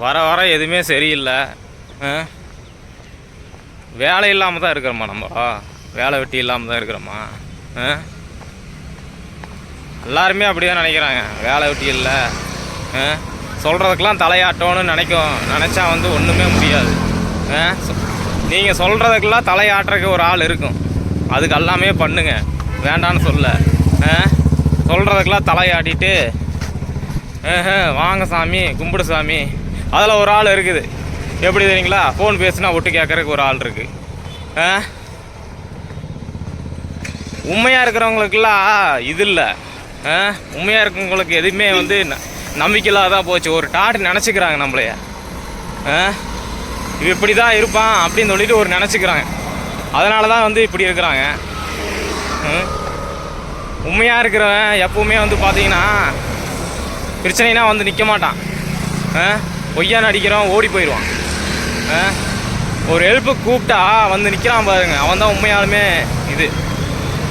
வர வர எதுவுமே சரியில்லை. வேலை இல்லாமல் தான் இருக்கிறோமா நம்ம. வேலை வெட்டி இல்லாமல் தான் இருக்கிறோமா எல்லாருமே அப்படி தான் நினைக்கிறாங்க. வேலை வெட்டி இல்லை. சொல்கிறதுக்கெல்லாம் தலையாட்டோன்னு நினைக்கும். நினச்சா வந்து ஒன்றுமே முடியாது. நீங்கள் சொல்கிறதுக்கெல்லாம் தலையாட்டுறதுக்கு ஒரு ஆள் இருக்கும். அதுக்கு எல்லாமே பண்ணுங்க. வேண்டான்னு சொல்ல. சொல்கிறதுக்கெல்லாம் தலையாட்டிட்டு வாங்க சாமி கும்பிடு சாமி. அதில் ஒரு ஆள் இருக்குது. எப்படி தெரியுங்களா? ஃபோன் பேசுனா ஒட்டு கேட்கறதுக்கு ஒரு ஆள் இருக்குது ஆ? உண்மையாக இருக்கிறவங்களுக்குலாம் இது இல்லை. ஆ? உண்மையாக இருக்கிறவங்களுக்கு எதுவுமே வந்து ந- தான் போச்சு. ஒரு டாட் நினச்சிக்கிறாங்க நம்மளைய. இவ இப்படி தான் இருப்பான் அப்படின்னு சொல்லிட்டு ஒரு நினச்சிக்கிறாங்க. அதனால தான் வந்து இப்படி இருக்கிறாங்க. ம். உண்மையாக இருக்கிறவன் எப்பவுமே வந்து பார்த்தீங்கன்னா பிரச்சனைனா வந்து நிற்க மாட்டான். பொய்யான் பொய்யா ஓடி போயிடுவான். ஆ? ஒரு ஹெல்ப்பு கூப்பிட்டா வந்து நிற்கிறான் பாருங்க. அவன் தான் உண்மையாலுமே இது.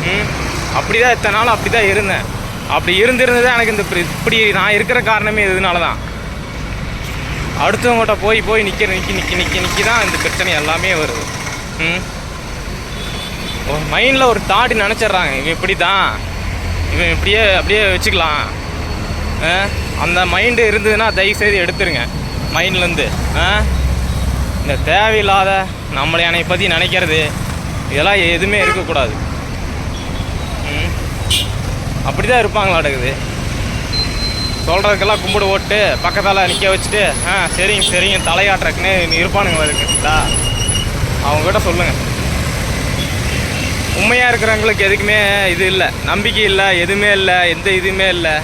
ம்? அப்படி தான் இத்தனை நாள் அப்படி தான் இருந்தேன். அப்படி இருந்திருந்தது எனக்கு இந்த இப்படி- இப்படி நான் இருக்கிற காரணமே இதனால தான் அடுத்தவங்ககிட்ட போய் போய் நிற்க நிற்கி நிற்கி நிற்கி நிற்கி தான் இந்த பிரச்சனை எல்லாமே வருது. ம்? ஒரு மைண்டில் ஒரு தாட்டி நினச்சிட்றாங்க. இவன் இப்படி தான் இவன் இப்படியே அப்படியே வச்சுக்கலாம். ஆ? அந்த மைண்டு இருந்ததுன்னா தயவு செய்து எடுத்துருங்க. மைண்ட்லேருந்து ஆ? இந்த தேவையில்லாத நம்மளை என்னை பற்றி நினைக்கிறது இதெல்லாம் எதுவுமே இருக்கக்கூடாது. ம்? அப்படி தான் இருப்பாங்களாடுக்குது சொல்கிறதுக்கெல்லாம் கும்பிடு ஓட்டு பக்கத்தால் நிற்க வச்சுட்டு ஆ சரிங்க சரிங்க தலையாட்டுறக்குன்னு இருப்பானுங்க இருக்குங்களா அவங்ககிட்ட சொல்லுங்கள் உண்மையாக இருக்கிறவங்களுக்கு எதுக்குமே இது இல்லை நம்பிக்கை இல்லை எதுவுமே இல்லை எந்த இதுவுமே இல்லை.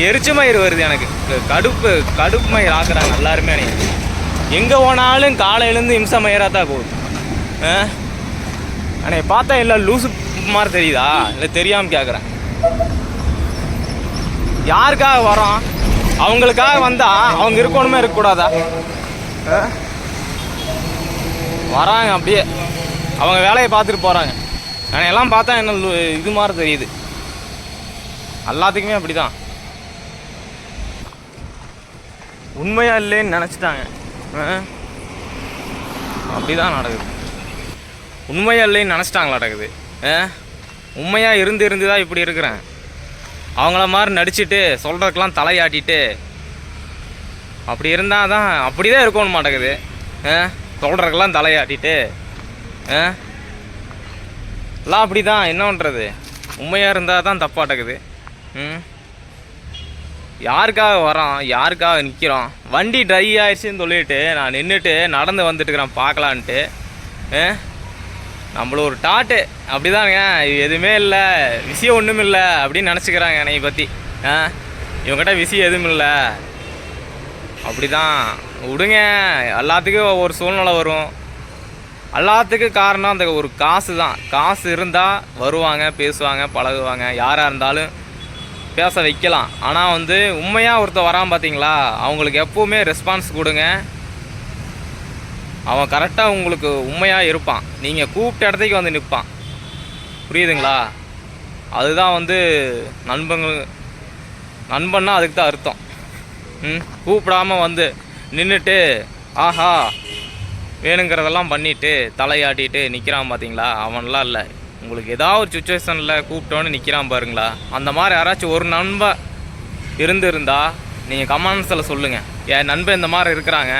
எரிச்ச மயிர் வருது எனக்கு. கடுப்பு கடுப்பு மயிர் ஆக்குறாங்க எல்லாருமே எனக்கு எங்கே போனாலும் காலையிலேருந்து இம்ச மயிராக தான் போகுது அண்ணே பார்த்தா இல்லை லூசு மாதிரி தெரியுதா? இல்லை தெரியாமல் கேட்குறேன் யாருக்காக வரோம்? அவங்களுக்காக வந்தா அவங்க இருக்கணுமே இருக்கக்கூடாதா? வராங்க அப்படியே. அவங்க வேலையை பார்த்துட்டு போகிறாங்க ஆனால் எல்லாம் பார்த்தா என்ன இது மாதிரி தெரியுது. எல்லாத்துக்குமே அப்படி தான் உண்மையாக இல்லைன்னு நினச்சிட்டாங்க. அப்படி தான் நடக்குது. உண்மையாக இல்லைன்னு நினச்சிட்டாங்களா நடக்குது. உண்மையாக இருந்து இருந்து தான் இப்படி இருக்கிறேன். அவங்கள மாதிரி நடிச்சுட்டு சொல்கிறதுக்கெலாம் தலையாட்டிட்டு அப்படி இருந்தால் தான் அப்படி தான் இருக்கணும் மாட்டேங்குது சொல்கிறதுக்கெல்லாம் தலையாட்டிட்டு ஆ? எல்லாம் அப்படி தான் என்ன பண்ணுறது உண்மையாக இருந்தால் தான் தப்பாட்டக்குது ம்? யாருக்காக வரோம் யாருக்காக நிற்கிறோம் வண்டி ட்ரை ஆயிடுச்சுன்னு சொல்லிட்டு நான் நின்றுட்டு நடந்து வந்துட்டு இருக்கிறேன் பார்க்கலான்ட்டு. ஆ? ஒரு டாட்டு அப்படிதானுங்க. எதுவுமே இல்லை. விஷயம் ஒன்றும் இல்லை அப்படின்னு நினச்சிக்கிறாங்க என்னை பற்றி ஆ? இவங்ககிட்ட விஷயம் எதுவும் இல்லை. அப்படி தான் விடுங்க. எல்லாத்துக்கும் ஒவ்வொரு சூழ்நிலை வரும். எல்லாத்துக்கும் காரணம் அந்த ஒரு காசு தான் காசு இருந்தால் வருவாங்க பேசுவாங்க பழகுவாங்க. யாராக இருந்தாலும் பேச வைக்கலாம். ஆனால் வந்து உண்மையாக ஒருத்தர் வரான் பார்த்தீங்களா அவங்களுக்கு எப்போவுமே ரெஸ்பான்ஸ் கொடுங்க. அவன் கரெக்டாக உங்களுக்கு உண்மையாக இருப்பான். நீங்கள் கூப்பிட்ட இடத்துக்கு வந்து நிற்பான் புரியுதுங்களா? அதுதான் வந்து நண்பங்கள் நண்பன்னா அதுக்கு தான் அர்த்தம். ம்? கூப்பிடாம வந்து நின்றுட்டு ஆஹா வேணுங்கிறதெல்லாம் பண்ணிவிட்டு தலையாட்டிட்டு நிற்கிறான் பார்த்தீங்களா அவன்லாம் இல்லை. உங்களுக்கு ஏதாவது ஒரு சுச்சுவேஷனில் கூப்பிட்டோன்னு நிற்கிறான் பாருங்களா. அந்த மாதிரி யாராச்சும் ஒரு நண்பன் இருந்திருந்தா நீங்கள் கமெண்ட்ஸில் சொல்லுங்கள் என் நண்பன் இந்த மாதிரி இருக்கிறாங்க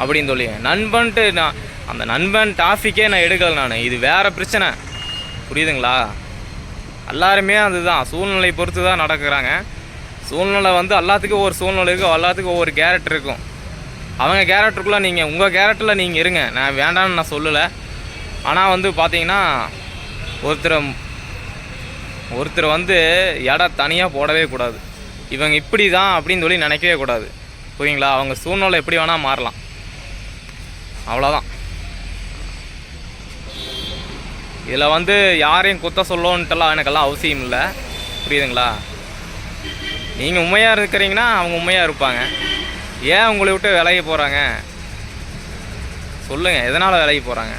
அப்படின்னு சொல்லி நண்பன்ட்டு நான் அந்த நண்பன் டாஃபிக்கே நான் எடுக்கல நான். இது வேறு பிரச்சனை. புரியுதுங்களா? எல்லாருமே அதுதான். சூழ்நிலை பொறுத்து தான் நடக்கிறாங்க. சூழ்நிலை வந்து எல்லாத்துக்கும் ஒரு சூழ்நிலை இருக்கும். எல்லாத்துக்கும் ஒவ்வொரு கேரக்டர் இருக்கும். அவங்க கேரக்டருக்குள்ளே நீங்கள் உங்கள் கேரக்டரில் நீங்கள் இருங்க. நான் வேண்டாம்னு நான் சொல்லலை. ஆனால் வந்து பார்த்தீங்கன்னா ஒருத்தர் ஒருத்தர் வந்து இடம் தனியாக போடவே கூடாது. இவங்க இப்படி தான் அப்படின்னு சொல்லி நினைக்கவே கூடாது. புரியுங்களா? அவங்க சூழ்நிலை எப்படி வேணால் மாறலாம். அவ்வளோதான் இதில் வந்து யாரையும் குத்த சொல்லோன்ட்டுலாம் எனக்கெல்லாம் அவசியம் இல்லை. புரியுதுங்களா? நீங்கள் உண்மையாக இருக்கிறீங்கன்னா அவங்க உண்மையாக இருப்பாங்க. ஏன் உங்களை விட்டு விலகி போகிறாங்க சொல்லுங்கள் எதனால் விலகி போகிறாங்க